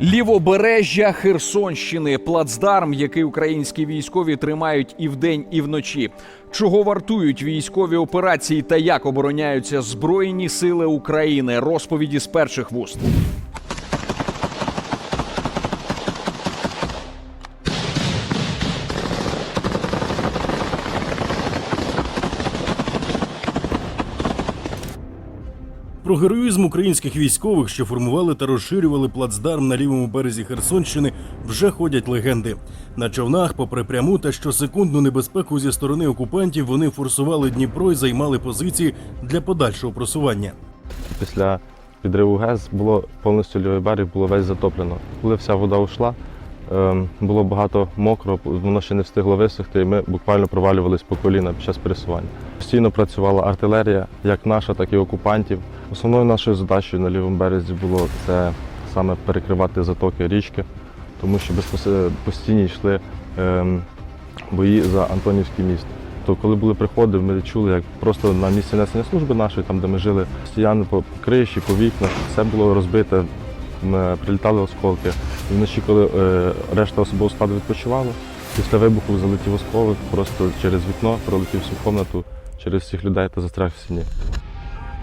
Лівобережжя Херсонщини, плацдарм, який українські військові тримають і вдень, і вночі. Чого вартують військові операції та як обороняються Збройні сили України? Розповіді з перших вуст. Про героїзм українських військових, що формували та розширювали плацдарм на лівому березі Херсонщини, вже ходять легенди. На човнах, попри пряму та щосекундну небезпеку зі сторони окупантів, вони форсували Дніпро і займали позиції для подальшого просування. Після підриву ГЕС було повністю лівий берег було весь затоплено. Коли вся вода ушла, ем, було багато мокро, воно ще не встигло висохти, і ми буквально провалювались по коліна під час пересування. Постійно працювала артилерія, як наша, так і окупантів. Основною нашою задачею на лівому березі було це саме перекривати затоки річки, тому що постійно йшли ем, бої за Антонівський міст. То коли були приходи, ми чули, як просто на місці несення служби нашої, там де ми жили, стіяни по криші, по вікнах, все було розбите, м, прилітали осколки. І вночі, коли е, решта особового складу відпочивала, після вибуху залетів осколок просто через вікно, пролетів всю кімнату, через всіх людей та застряг в стіні.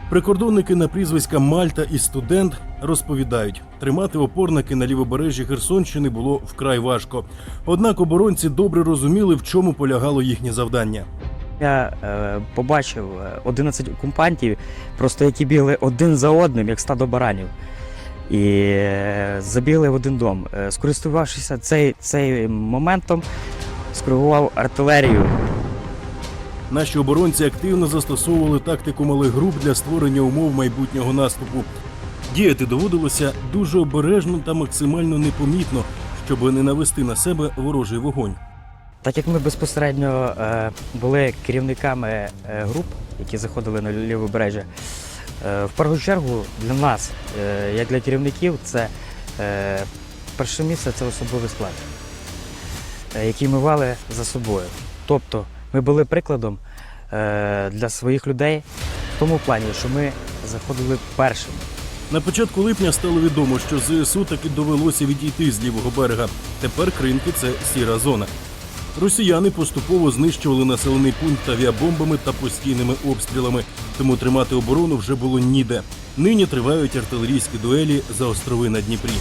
Прикордонники на прізвиська Мальта і студент розповідають, тримати опорники на лівобережжі Херсонщини було вкрай важко. Однак оборонці добре розуміли, в чому полягало їхнє завдання. Я е, побачив е, 11 окупантів, просто які бігли один за одним, як стадо баранів. І е, забігли в один дом. Е, скористувавшися цей, цей моментом, скоригував артилерію. Наші оборонці активно застосовували тактику малих груп для створення умов майбутнього наступу. Діяти доводилося дуже обережно та максимально непомітно, щоб не навести на себе ворожий вогонь. Так як ми безпосередньо е, були керівниками е, груп, які заходили на лівобережжя, е, в першу чергу для нас, як для керівників, це перше місце це особовий склад, який ми вели за собою. Тобто ми були прикладом е, для своїх людей в тому плані, що ми заходили першими. На початку липня стало відомо, що ЗСУ таки довелося відійти з лівого берега. Тепер кринки це сіра зона. Росіяни поступово знищували населений пункт авіабомбами та постійними обстрілами, тому тримати оборону вже було ніде. Нині тривають артилерійські дуелі за острови на Дніпрі.